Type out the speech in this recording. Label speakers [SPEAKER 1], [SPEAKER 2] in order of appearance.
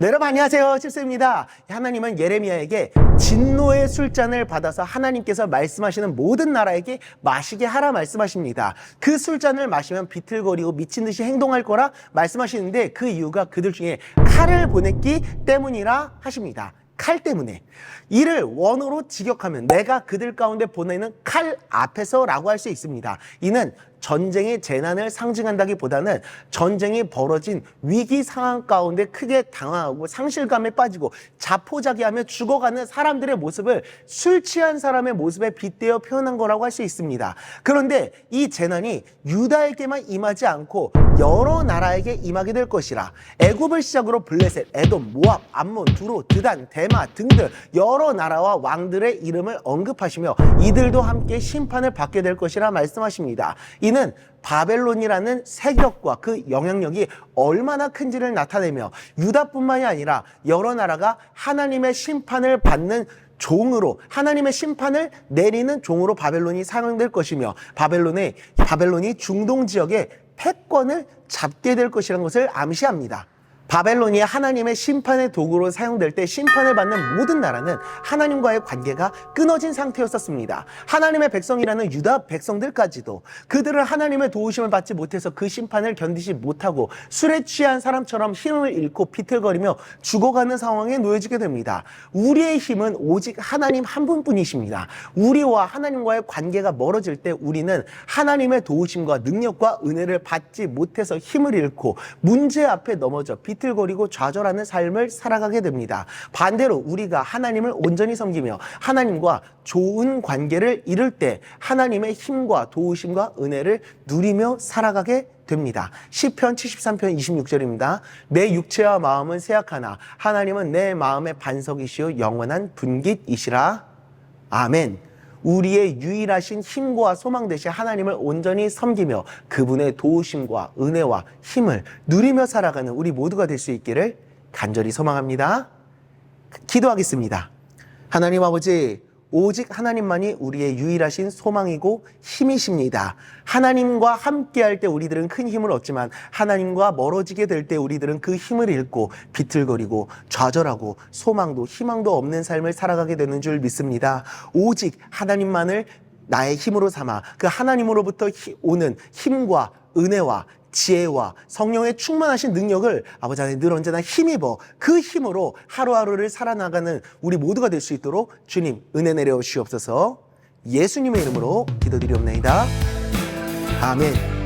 [SPEAKER 1] 네, 여러분 안녕하세요. 칩스입니다. 하나님은 예레미야에게 진노의 술잔을 받아서 하나님께서 말씀하시는 모든 나라에게 마시게 하라 말씀하십니다. 그 술잔을 마시면 비틀거리고 미친 듯이 행동할 거라 말씀하시는데 그 이유가 그들 중에 칼을 보냈기 때문이라 하십니다. 칼 때문에 이를 원어로 직역하면 내가 그들 가운데 보내는 칼 앞에서라고 할 수 있습니다. 이는 전쟁의 재난을 상징한다기보다는 전쟁이 벌어진 위기 상황 가운데 크게 당황하고 상실감에 빠지고 자포자기하며 죽어가는 사람들의 모습을 술 취한 사람의 모습에 빗대어 표현한 거라고 할 수 있습니다. 그런데 이 재난이 유다에게만 임하지 않고 여러 나라에게 임하게 될 것이라 애굽을 시작으로 블레셋, 에돔, 모압, 암몬, 두로, 드단, 대마 등등 여러 나라와 왕들의 이름을 언급하시며 이들도 함께 심판을 받게 될 것이라 말씀하십니다. 이는 바벨론이라는 세력과 그 영향력이 얼마나 큰지를 나타내며 유다뿐만이 아니라 여러 나라가 하나님의 심판을 받는 종으로 하나님의 심판을 내리는 종으로 바벨론이 사용될 것이며 바벨론의 바벨론이 중동 지역의 패권을 잡게 될 것이라는 것을 암시합니다. 바벨론이 하나님의 심판의 도구로 사용될 때 심판을 받는 모든 나라는 하나님과의 관계가 끊어진 상태였었습니다. 하나님의 백성이라는 유다 백성들까지도 그들은 하나님의 도우심을 받지 못해서 그 심판을 견디지 못하고 술에 취한 사람처럼 힘을 잃고 비틀거리며 죽어가는 상황에 놓여지게 됩니다. 우리의 힘은 오직 하나님 한 분뿐이십니다. 우리와 하나님과의 관계가 멀어질 때 우리는 하나님의 도우심과 능력과 은혜를 받지 못해서 힘을 잃고 문제 앞에 넘어져 비틀 거리고 좌절하는 삶을 살아가게 됩니다. 반대로 우리가 하나님을 온전히 섬기며 하나님과 좋은 관계를 이룰 때 하나님의 힘과 도우심과 은혜를 누리며 살아가게 됩니다. 시편 73편 26절입니다. 내 육체와 마음은 쇠약하나 하나님은 내 마음의 반석이시요 영원한 분깃이시라. 아멘. 우리의 유일하신 힘과 소망 대신 하나님을 온전히 섬기며 그분의 도우심과 은혜와 힘을 누리며 살아가는 우리 모두가 될 수 있기를 간절히 소망합니다. 기도하겠습니다. 하나님 아버지, 오직 하나님만이 우리의 유일하신 소망이고 힘이십니다. 하나님과 함께 할 때 우리들은 큰 힘을 얻지만 하나님과 멀어지게 될 때 우리들은 그 힘을 잃고 비틀거리고 좌절하고 소망도 희망도 없는 삶을 살아가게 되는 줄 믿습니다. 오직 하나님만을 나의 힘으로 삼아 그 하나님으로부터 히- 오는 힘과 은혜와 지혜와 성령의 충만하신 능력을 아버지 안에 늘 언제나 힘입어 그 힘으로 하루하루를 살아나가는 우리 모두가 될 수 있도록 주님 은혜 내려 주시옵소서 예수님의 이름으로 기도드리옵나이다. 아멘.